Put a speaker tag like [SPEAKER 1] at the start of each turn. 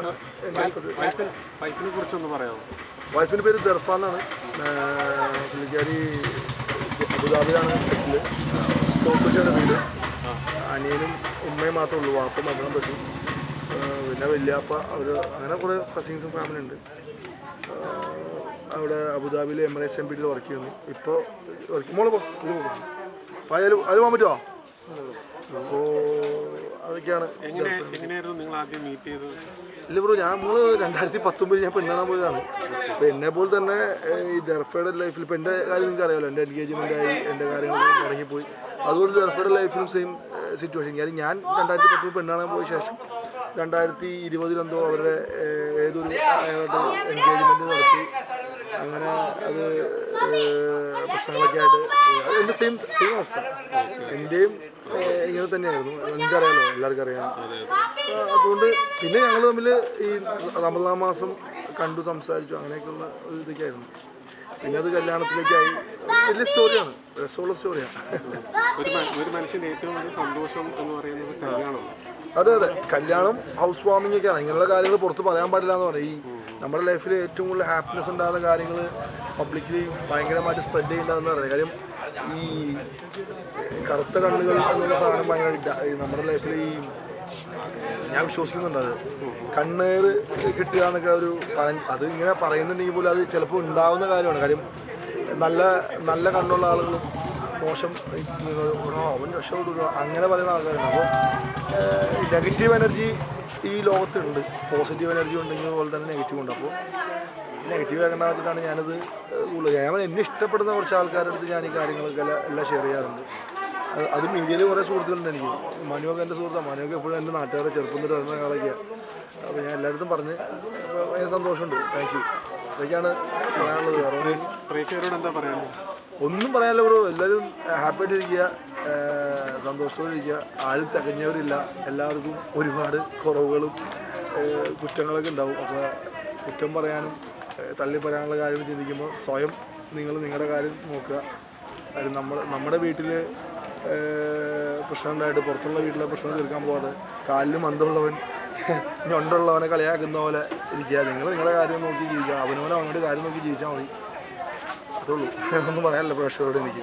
[SPEAKER 1] ഒരു
[SPEAKER 2] വൈഫിനെ വൈഫിനെ കുറിച്ചൊന്ന് പറയാമോ?
[SPEAKER 1] വൈഫിന്റെ പേര് ദർഫ എന്നാണ് പുള്ളിക്കാരി അബുദാബിയിലാണ് സെറ്റിൽ. തോപ്പിച്ചാണ് വീട്. അനിയനും ഉമ്മയും മാത്രമേ ഉള്ളൂ. വാപ്പ മരണം പറ്റി പിന്നെ വല്യാപ്പ അവർ അങ്ങനെ കുറേ കസിൻസും ഫാമിലി ഉണ്ട്. അവിടെ അബുദാബിയിൽ എമിറേറ്റ്സ് എം പിയിൽ വർക്ക് ചെയ്യുന്നു. ഇപ്പോൾ വർക്ക് മോൾ പോ അത് പോകാൻ പറ്റുമോ അപ്പോൾ അതൊക്കെയാണ്
[SPEAKER 2] എങ്ങനെ എങ്ങനെയായിരുന്നു നിങ്ങൾ ആദ്യം മീറ്റ് ചെയ്തത്?
[SPEAKER 1] ഇല്ല ബ്രോ ഞാൻ നമ്മൾ രണ്ടായിരത്തി പത്തൊമ്പതിൽ ഞാൻ പെണ്ണാൻ പോയതാണ്. അപ്പോൾ എന്നെ പോലെ തന്നെ ഈ ദർഫയുടെ ലൈഫിൽ ഇപ്പോൾ എന്റെ കാര്യം നിങ്ങൾക്ക് അറിയാമല്ലോ എന്റെ എൻഗേജ്മെന്റ് ആയി എന്റെ കാര്യങ്ങൾ തുടങ്ങിപ്പോയി അതുപോലെ ദർഫയുടെ ലൈഫിലും സെയിം സിറ്റുവേഷൻ കാര്യം ഞാൻ രണ്ടായിരത്തി പത്തൊമ്പത് പെണ്ണാണാൻ പോയ ശേഷം രണ്ടായിരത്തി ഇരുപതിലെന്തോ അവരുടെ ഏതൊരു എൻഗേജ്മെന്റ് നടത്തി. അങ്ങനെ അത് പ്രശ്നങ്ങളൊക്കെ ആയിട്ട് എന്റെ സെയിം സെയിം അവസ്ഥ. എന്റെയും ഇങ്ങനെ തന്നെയായിരുന്നു. എനിക്കറിയാലോ എല്ലാവർക്കും അറിയാം അതുകൊണ്ട് പിന്നെ ഞങ്ങൾ തമ്മിൽ ഈ റമദാ മാസം കണ്ടു സംസാരിച്ചു അങ്ങനെയൊക്കെയുള്ള ഒരു ഇതൊക്കെയായിരുന്നു. പിന്നെ അത് കല്യാണത്തിലേക്കായി. വലിയ സ്റ്റോറിയാണ്. രസമുള്ള സ്റ്റോറിയാണ്.
[SPEAKER 2] ഒരു മനുഷ്യന്റെ ഏറ്റവും വലിയ സന്തോഷം എന്ന് പറയുന്നത്
[SPEAKER 1] അതെ അതെ. കല്യാണം ഹൗസ് വാമിംഗ് ഒക്കെയാണ്. ഇങ്ങനെയുള്ള കാര്യങ്ങൾ പുറത്ത് പറയാൻ പാടില്ല എന്ന് പറയും. ഈ നമ്മുടെ ലൈഫിൽ ഏറ്റവും കൂടുതൽ ഹാപ്പിനെസ് ഉണ്ടാകുന്ന കാര്യങ്ങൾ പബ്ലിക്കലി ഭയങ്കരമായിട്ട് സ്പ്രെഡ് ചെയ്യുന്നതെന്ന് പറയുന്നത് കാര്യം ഈ കറുത്ത കണ്ണുകൾ എന്നുള്ള സാധനം ഭയങ്കര നമ്മുടെ ലൈഫിൽ ഈ ഞാൻ വിശ്വസിക്കുന്നുണ്ട് അത്. കണ്ണേറ് കിട്ടുക എന്നൊക്കെ ഒരു അത് ഇങ്ങനെ പറയുന്നുണ്ടെങ്കിൽ പോലും അത് ചിലപ്പോൾ ഉണ്ടാവുന്ന കാര്യമാണ്. കാര്യം നല്ല നല്ല കണ്ണുള്ള ആളുകളും മോശം അവൻ രക്ഷപ്പെടുക അങ്ങനെ പറയുന്ന ആൾക്കാരുണ്ട്. അപ്പോൾ നെഗറ്റീവ് എനർജി ഈ ലോകത്തുണ്ട് പോസിറ്റീവ് എനർജി ഉണ്ടെങ്കിൽ പോലെ തന്നെ നെഗറ്റീവ് ഉണ്ട്. അപ്പോൾ നെഗറ്റീവ് ആക്കേണ്ട വെച്ചിട്ടാണ് ഞാനത് കൂടുതൽ ഞാൻ എന്നെ ഇഷ്ടപ്പെടുന്ന കുറച്ച് ആൾക്കാരുടെ അടുത്ത് ഞാൻ ഈ കാര്യങ്ങളൊക്കെ എല്ലാം- ഷെയർ ചെയ്യാറുണ്ട്. അത് മീഡിയയിൽ കുറേ സുഹൃത്തുക്കളുണ്ട് എനിക്ക്. മനുവൊക്കെ എന്റെ സുഹൃത്താണ് മനുവൊക്കെ എപ്പോഴും എന്റെ നാട്ടുകാരെ ചെറുപ്പം തൊട്ട് വരുന്ന ആളൊക്കെയാണ് അപ്പോൾ ഞാൻ എല്ലായിടത്തും പറഞ്ഞ് ഭയങ്കര സന്തോഷമുണ്ട്. താങ്ക് യു ഇതൊക്കെയാണ് പറയാനുള്ളത്.
[SPEAKER 2] പ്രേക്ഷകരോട് എന്താ പറയാനുള്ളത്?
[SPEAKER 1] ഒന്നും പറയാനില്ല ബ്രോ. എല്ലാവരും ഹാപ്പി ആയിട്ടിരിക്കുക. സന്തോഷത്തോടെ ഇരിക്കുക ആരും തികഞ്ഞവരില്ല. എല്ലാവർക്കും ഒരുപാട് കുറവുകളും കുറ്റങ്ങളൊക്കെ ഉണ്ടാവും. അപ്പോൾ കുറ്റം പറയാനും തള്ളി പറയാനുള്ള കാര്യം ചിന്തിക്കുമ്പോൾ സ്വയം നിങ്ങൾ നിങ്ങളുടെ കാര്യം നോക്കുക. കാര്യം നമ്മൾ നമ്മുടെ വീട്ടിൽ പ്രശ്നമുണ്ടായിട്ട് പുറത്തുള്ള വീട്ടിലെ പ്രശ്നം തീർക്കാൻ പോകാതെ കാലിൽ മന്ദമുള്ളവൻ ഞൊണ്ടുള്ളവനെ കളിയാക്കുന്ന പോലെ ഇരിക്കുക. നിങ്ങൾ നിങ്ങളുടെ കാര്യം നോക്കി ജീവിക്കുക. അവനോട് അവനോട് കാര്യം നോക്കി ജീവിച്ചാൽ മതി. അതുള്ളൂ ഒന്നും പറയാനല്ല പ്രേക്ഷകരോട് എനിക്ക്.